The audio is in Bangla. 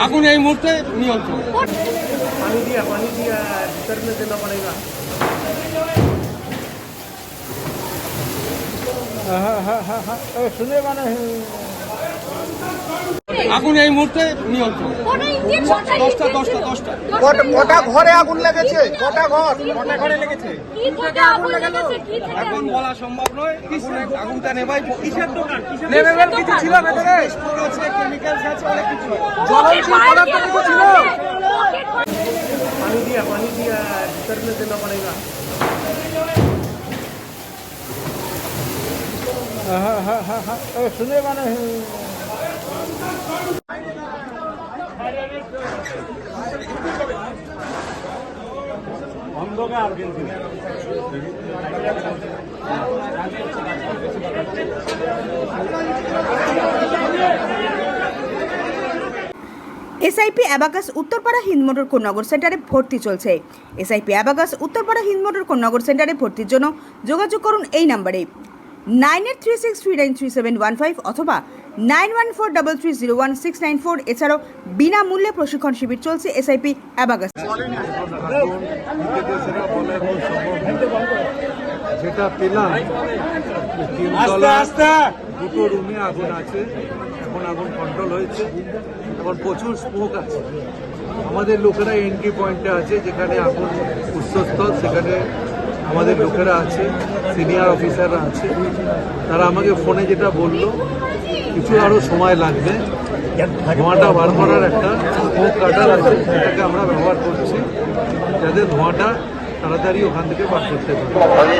আগুন এই মুহূর্তে নিয়ন্ত্রণ पानी दिया पानी दिया भीतर में देना पड़ेगा আগুন এই মুহূর্তে নিয়ন্ত্রণ দশটা দশটা দশটা কটা ঘরে আগুন লেগেছে কটা ঘর কটা ঘরে লেগেছে কি থেকে আগুন লেগেছে কি থেকে এখন বলা সম্ভব নয় আগুনে- আগুনটা নেবাই কিসের দোকান কিসের নেবেবেল কিছু ছিল ভেতরে স্টোর আছে কেমিক্যালস আছে অনেক কিছু पानी दिया पानी दिया में देना पड़ेगा हाँ हाँ हम लोग Argentina SIP abacus Uttarpara Hindmotor Konnagar সেন্টারে ভর্তি চলছে। এসআইপি অ্যাবাকাস উত্তরপাড়া হিন্দমোটর কোন্নগর সেন্টারে ভর্তির জন্য যোগাযোগ করুন এই নাম্বারে। Nine eight three six three nine three seven one five অথবা nine one four double three zero one six nine four এছাড়াও বিনামূল্যে প্রশিক্ষণ শিবির চলছে এসআইপি অ্যাবাকাস যেটা পেলাম দুটো রুমে আগুন আছে। এখন কন্ট্রোল হয়েছে। এখন প্রচুর স্মোক আছে। আমাদের লোকেরা এন্ট্রি পয়েন্টে আছে, যেখানে আগুন উৎসস্থল সেখানে আমাদের লোকেরা আছে সিনিয়র অফিসাররা আছে। তারা আমাকে ফোনে যেটা বলল, কিছু আরও সময় লাগবে। ধোঁয়াটা বার করার একটা স্মোক কাটার আছে, সেটাকে আমরা ব্যবহার করছি। যাতে ধোঁয়াটা তাড়াতাড়ি ওখান থেকে বার করতে পারি।